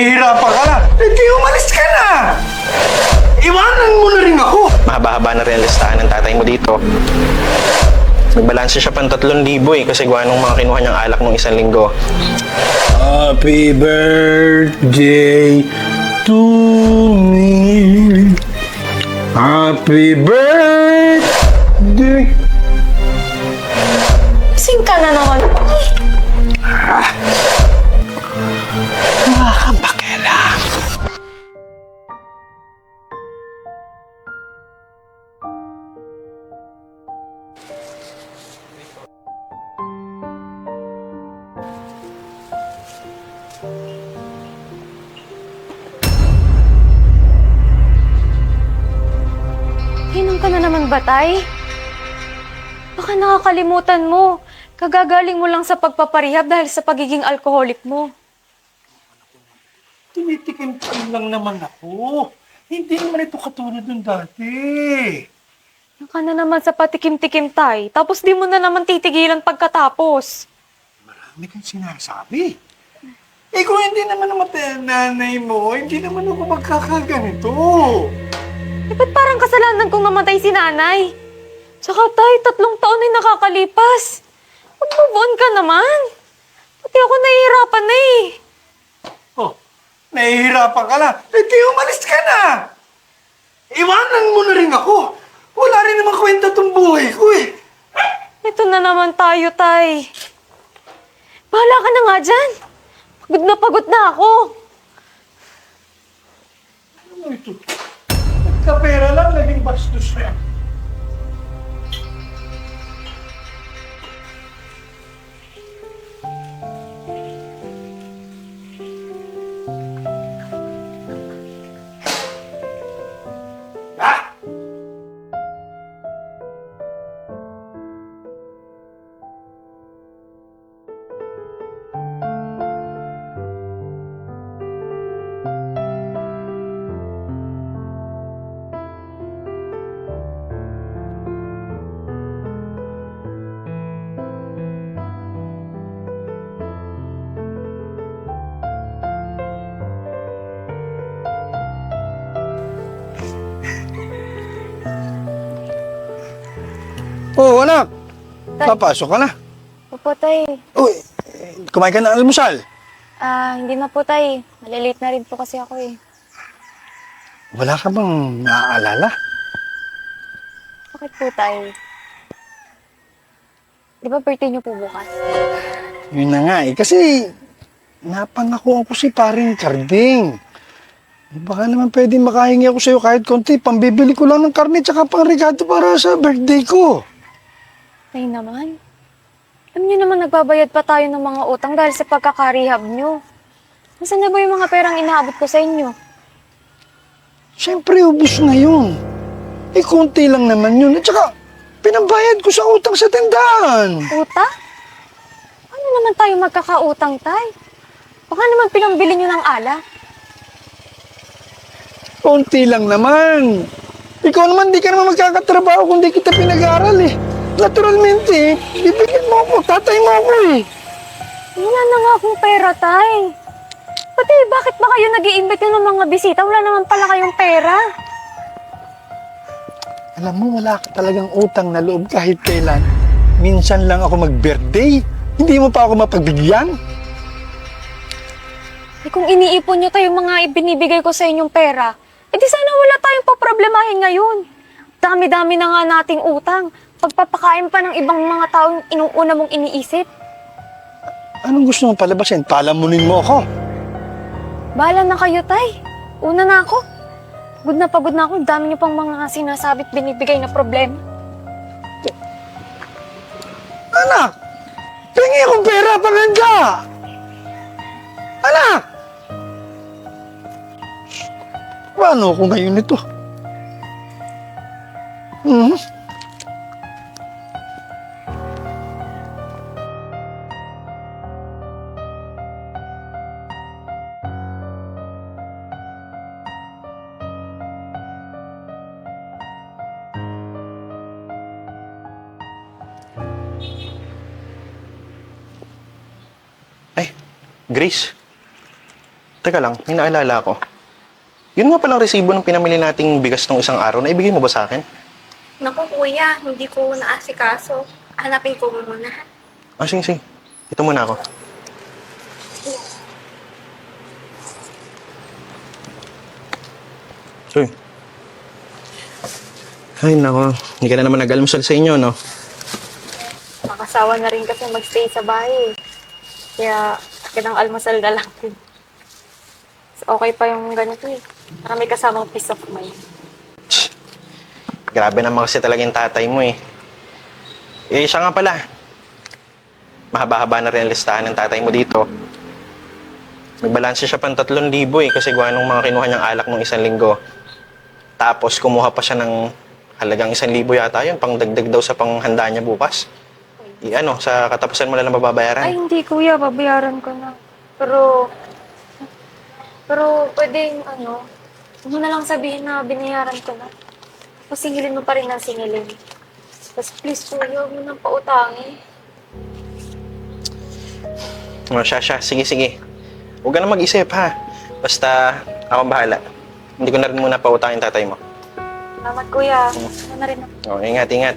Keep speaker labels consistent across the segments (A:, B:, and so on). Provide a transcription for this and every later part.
A: nahihirapan ka na, eh di umalis ka na! Iwanan mo na rin ako!
B: Mahaba-haba na rin ang listahan ng tatay mo dito. Nagbalanse siya pang 3,000 eh kasi gawa nung mga kinuha niyang alak nung isang linggo.
A: Happy birthday to me. Happy birthday.
C: Ka na naman ba, Tay? Baka nakakalimutan mo. Kagagaling mo lang sa pagpaparehab dahil sa pagiging alkoholik mo.
A: Tinitikim lang naman ako. Hindi naman ito katulad ng dati.
C: Yan ka na naman sa patikim-tikim, Tay. Tapos di mo na naman titigilan pagkatapos.
A: Marami kang sinasabi. Eh kung hindi naman namatay ang nanay mo, hindi naman ako magkakaganito.
C: Eh, ba't parang kasalanan kong namatay si nanay? Tsaka, Tay, tatlong taon ay nakakalipas. Mag-move on ka naman. Pati ako nahihirapan na eh.
A: Oh, nahihirapan ka. Eh di umalis ka na. Iwanan mo na rin ako. Wala rin naman kwenta tong buhay ko eh.
C: Ito na naman tayo, Tay. Bahala ka na nga dyan. Pagod na pagod na ako.
A: Ano ito? Nagkapera lang, naging bastos na. Oo, anak.
C: Tay.
A: Papasok ka na.
C: Opo, Tay.
A: Uy, kumain ka ng almusal.
C: Ah, hindi na po, Tay. Malilate na rin po kasi ako eh.
A: Wala ka bang naaalala?
C: Bakit po, Tay? Di ba birthday niyo po bukas?
A: Yun na nga eh. Kasi napangako ako si paring Karding. Eh, Baka naman pwede makahingi ako sa'yo kahit konti. Pambibili ko lang ng karne tsaka pang regalo para sa birthday ko.
C: Tay naman. Alam niyo naman nagbabayad pa tayo ng mga utang dahil sa pagkakarehab niyo. Nasaan na ba yung mga perang inaabot ko sa inyo?
A: Siyempre, ubus na yun. Eh, konti lang naman yun. At saka, pinambayad ko sa utang sa tindahan.
C: Utang? Ano naman tayo magkakautang, Tay? Baka naman pinambili niyo ng ala.
A: Konti lang naman. Ikaw naman, di ka naman magkakatrabaho kung di kita pinag-aaral eh. Naturalmente, bibigyan mo ako, tatay mo ako eh.
C: Wala na nga akong pera, Tay. Pati bakit ba kayo nag iimbit ng mga bisita? Wala naman pala kayong pera.
A: Alam mo, wala ka talagang utang na loob kahit kailan. Minsan lang ako mag-birthday. Hindi mo pa ako mapagbigyan.
C: Eh kung iniipon niyo tayo mga ibinibigay ko sa inyong pera, eh di sana wala tayong paproblemahin ngayon. Dami-dami na nga nating utang. Pagpapakain pa ng ibang mga taong inuuna mong iniisip.
A: Anong gusto mong palabasin? Palamunin mo ako.
C: Bahala na kayo, Tay. Una na ako. Pagod na pagod na ako. Dami niyo pang mga sinasabit binibigay na problema.
A: Anak! Pingi akong pera, panganda! Anak! Paano ako ngayon ito? Hmm?
B: Grace. Teka lang, may naalala ko. Yun nga palang resibo ng pinamili nating bigas nung isang araw. Naibigay mo ba sa akin?
C: Naku kuya, hindi ko naasikaso. Hanapin ko muna.
B: Ah, sige, sige. Ito muna ako. Uy. Ay, nako. Hindi ka na naman nag-almusal sa inyo, no?
C: Makasawa na rin kasi magstay sa bahay. Kaya, kitang almasal na lang din. So, okay pa yung ganito eh. Para may kasamang peace of mind.
B: Grabe naman kasi talaga yung tatay mo, eh. Eh, siya nga pala. Mahaba-haba na rin listahan ng tatay mo dito. Nagbalanse siya pang 3,000 eh kasi gawa nung mga kinuha niyang alak nung isang linggo. Tapos kumuha pa siya ng halagang 1,000 yata yun, pang dagdag daw sa panghanda niya bukas. I, ano, sa katapusan mo na lang mababayaran.
C: Ay, hindi kuya. Babayaran ko na. Pero, pero pwedeng ano, mo na lang sabihin na binayaran ko na. Tapos singilin mo pa rin ang singilin. Tapos please kuya, huwag mo nang pautangin.
B: O, siya, siya. Sige, sige. Huwag ka na mag-isip, ha? Basta, ako bahala. Hindi ko na rin muna pautangin tatay mo.
C: Salamat kuya. Ano na rin ako.
B: O, ingat, ingat.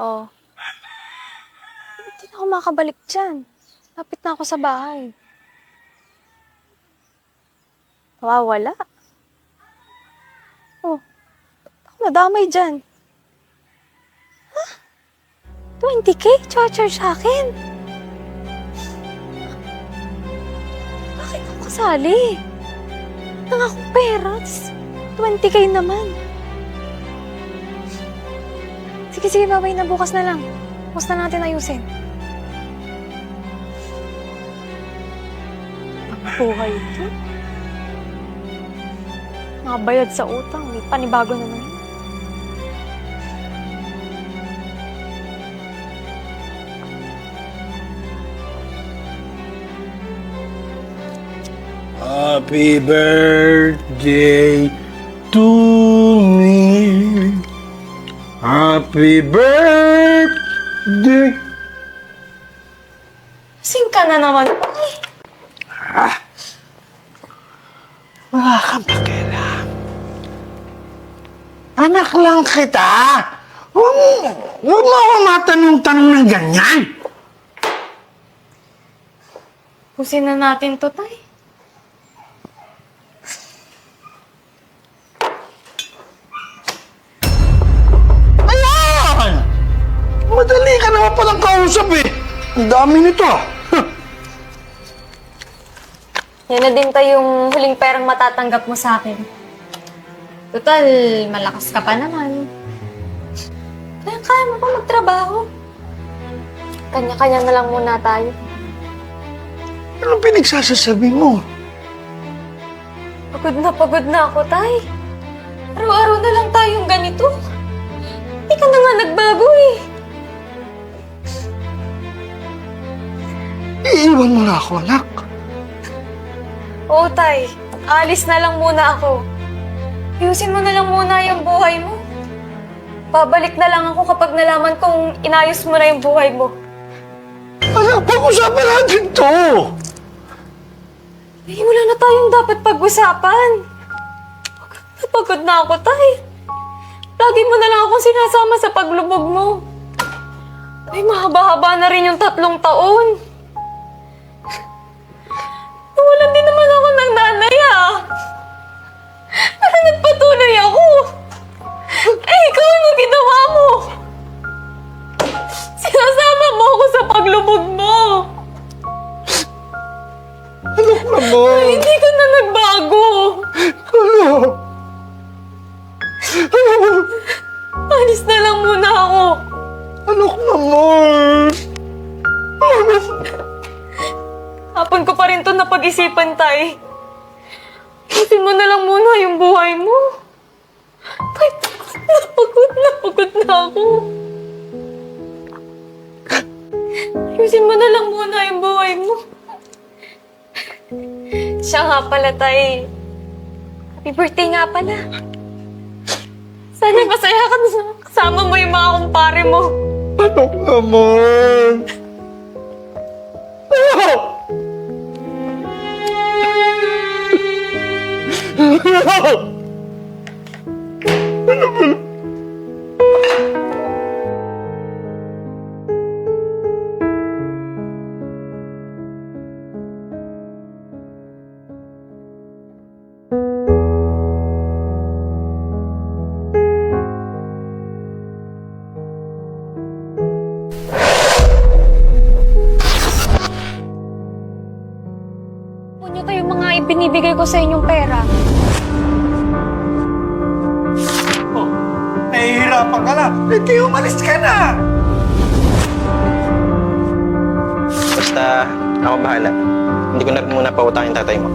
C: Oh. Hindi na ako makabalik dyan. Lapit na ako sa bahay. Wawala. Oh. ba't Ako nadamay dyan. Ha? 20k? Charge sa akin? Bakit ako kasali? Nangakong pera. tas 20k naman. Sige, sige, babay na. Bukas na lang. Bukas na natin ayusin. Ang buhay ito. Mga bayad sa utang. May panibago na naman.
A: Happy birthday to. Happy birthday.
C: Sing ka na naman. Ay,
A: Wala kang pakialam. Anak lang kita. Huwag mo, huwag mo ako matanong-tanong ng ganyan.
C: pusin na natin to, tay.
A: Madali ka naman palang kausap eh. Ang dami nito. Huh.
C: Yan na din tayo yung huling perang matatanggap mo sa akin. Total, malakas ka pa naman. Kaya kaya mo pa magtrabaho. Kanya-kanya na lang muna tayo.
A: Anong pinagsasasabi mo?
C: Pagod na pagod na ako, tay. Araw-araw na lang tayong ganito.
A: Ako, anak.
C: Oo, tay. Alis na lang muna ako. Ayusin mo na lang muna yung buhay mo. Babalik na lang ako kapag nalaman kong inayos mo na yung buhay mo.
A: Anak, pag-usapan natin to.
C: Eh, wala na tayong dapat pag-usapan. Pagod na pagod na ako, tay. Lagi mo na lang akong sinasama sa paglubog mo. Ay, mahaba-haba na rin yung tatlong taon. Nagpatuloy ako. Eh, ikaw ano ginawa mo? Sinasama mo ako sa paglubog mo.
A: Anak naman!
C: Hindi ka na nagbago.
A: Ano?
C: Alis na lang muna ako.
A: Anak naman!
C: Hapon ko pa rin to napag-isipan, Tay. Pusin mo na lang muna yung buhay mo. Tay, pagod na pagod na ako. Ayusin mo na lang muna yung buhay mo. Siya nga pala, Tay. Happy birthday nga pala. Sana masaya ka na kasama mo yung mga kumpare mo.
A: Anak naman!
C: Huwag niyo tayo mga ibinibigay ko sa inyong pera.
A: Nahihirapan ka na. Eh, di umalis ka na.
B: Basta, ako bahala. Hindi ko na muna pautangin tatay mo.